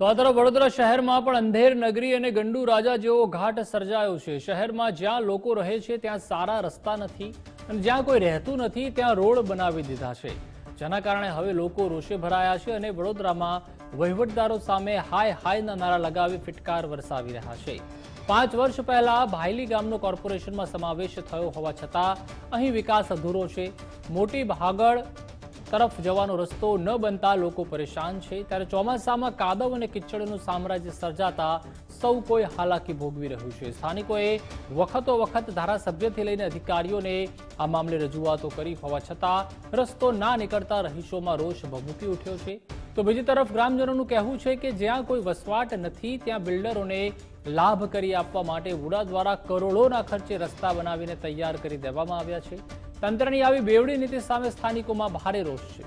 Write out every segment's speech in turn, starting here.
તો આ તરફ વડોદરા શહેરમાં પણ અંધેર નગરી અને ગંડુ રાજા જેવો ઘાટ સર્જાયો છે. શહેરમાં જ્યાં લોકો રહે છે, ત્યાં સારા રસ્તા નથી અને જ્યાં કોઈ રહેતું નથી, ત્યાં રોડ બનાવી દીધા છે. જેના કારણે હવે લોકો રોષે ભરાયા છે અને વડોદરામાં વહીવટદારો સામે હાય હાયના નારા લગાવી ફિટકાર વરસાવી રહ્યા છે. પાંચ વર્ષ પહેલા ભાયલી ગામનો કોર્પોરેશનમાં સમાવેશ થયો હોવા છતાં અહીં વિકાસ અધૂરો છે. મોટી ભાગળ તરફ જવાનો રસ્તો ન બનતા લોકો પરેશાન છે. ત્યારે ચોમાસામાં કાદવ અને કિચડનું સામ્રાજ્ય સર્જાતા સૌ કોઈ હાલાકી ભોગવી રહ્યું છે. સ્થાનિકોએ વખતો વખત ધારાસભ્યથી લઈને અધિકારીઓને આ મામલે રજૂઆતો કરી. હોવા છતાં રસ્તો ના નીકળતા રહીશોમાં રોષ ભભૂકી ઉઠ્યો છે. તો બીજી તરફ ગ્રામજનોનું કહેવું છે કે જ્યાં કોઈ વસવાટ નથી, ત્યાં બિલ્ડરોને લાભ કરી આપવા માટે વુડા દ્વારા કરોડોના ખર્ચે રસ્તા બનાવીને તૈયાર કરી દેવામાં આવ્યા છે. તંત્રની આવી બેવડી નીતિ સામે સ્થાનિકોમાં ભારે રોષ છે.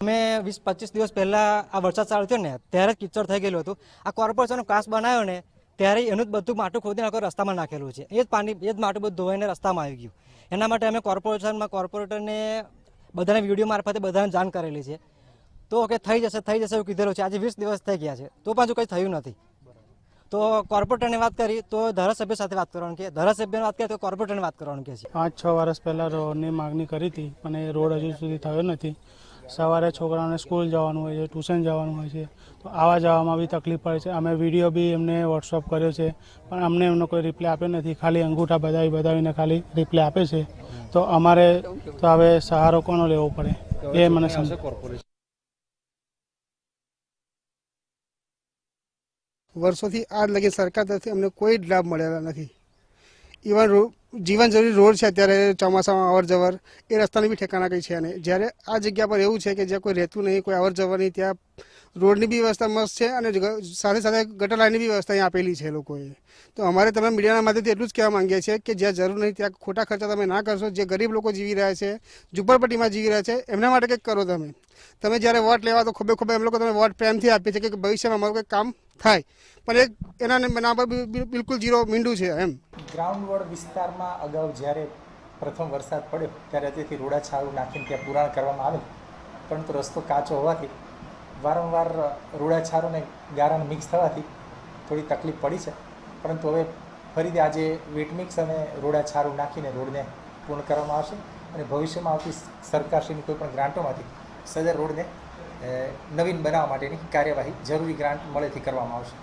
અમે વીસ પચીસ દિવસ પહેલાં આ વરસાદ ચાલુ થયો ને, ત્યારે જ કિચડ થઈ ગયેલું હતું. આ કોર્પોરેશનનો કાસ બનાવ્યો ને, ત્યારે એનું જ બધું માટું ખોદીને આખો રસ્તામાં નાખેલું છે. એ જ પાણી, એ જ માટું બધું ધોઈને રસ્તામાં આવી ગયું. એના માટે અમે કોર્પોરેશનમાં કોર્પોરેટરને બધાને વીડિયો મારફતે બધાને જાણ કરેલી છે. તો કે થઈ જશે થઈ જશે એવું કીધેલું છે. આજે વીસ દિવસ થઈ ગયા છે. તો પાછું કંઈ થયું નથી. તો કોર્પોરેટરની વાત કરી તો ધારાસભ્ય સાથે વાત કરવાનું કે ધારાસભ્યની વાત કરીએ તો કોર્પોરેટરની વાત કરવાનું કે છે? પાંચ છ વર્ષ પહેલાં રોડની માગણી કરી હતી પણ એ રોડ હજુ સુધી થયો નથી. સવારે છોકરાઓને સ્કૂલ જવાનું હોય છે ટ્યુશન જવાનું હોય છે તો આવવા જવામાં બી તકલીફ પડે છે. અમે વીડિયો બી એમને વોટ્સઅપ કર્યો છે પણ અમને એમનો કોઈ રિપ્લાય આપ્યો નથી. ખાલી અંગૂઠા બધાવી બધાવીને ખાલી રિપ્લાય આપે છે. તો અમારે તો હવે સહારો કોનો લેવો પડે? એ મને સમજ વર્ષોથી આજ લગી સરકાર તરફથી અમને કોઈ જ લાભ મળેલા નથી. ઇવન જીવન જરૂરી રોડ છે અત્યારે, ચોમાસામાં અવર જવર એ રસ્તાની બી ઠેકાણા કંઈ છે નહીં. જ્યારે આ જગ્યા પર એવું છે કે જ્યાં કોઈ રહેતું નહીં, કોઈ અવર જવર નહીં, ત્યાં રોડની બી વ્યવસ્થા મસ્ત છે અને સાથે સાથે ગટર લાઇનની બી વ્યવસ્થા અહીંયા આપેલી છે લોકોએ. તો અમારે તમે મીડિયાના માધ્યમથી એટલું જ કહેવા માંગીએ છીએ કે જ્યાં જરૂર નહીં, ત્યાં ખોટા ખર્ચા તમે ના કરશો. જે ગરીબ લોકો જીવી રહ્યા છે, ઝુંપડપટ્ટીમાં જીવી રહ્યા છે, એમના માટે કંઈક કરો તમે. તમે જ્યારે વોટ લેવા, તો ખોબે ખોબે એમ લોકો તમે વોટ પ્રેમથી આપીએ છીએ કે ભવિષ્યમાં અમારું કંઈક કામ થાય. પણ એક એના નામ બિલકુલ જીરો મીંડું છે એમ. ગ્રાઉન્ડ વોર્ડ વિસ્તારમાં અગાઉ જ્યારે પ્રથમ વરસાદ પડ્યો, ત્યારે તેથી રોડા છાળું નાખીને ત્યાં પુરાણ કરવામાં આવેલ. પરંતુ રસ્તો કાચો હોવાથી, વારંવાર રોડા છારું ને ગારાને મિક્સ થવાથી થોડી તકલીફ પડી છે. પરંતુ હવે ફરીથી આજે વેટ મિક્સ અને રોડા છારું નાખીને રોડને પૂર્ણ કરવામાં આવશે અને ભવિષ્યમાં આવતી સરકારશ્રીની કોઈ પણ ગ્રાન્ટોમાંથી સદર રોડને નવીન બનાવવા માટેની કાર્યવાહી જરૂરી ગ્રાન્ટ મળેથી કરવામાં આવશે.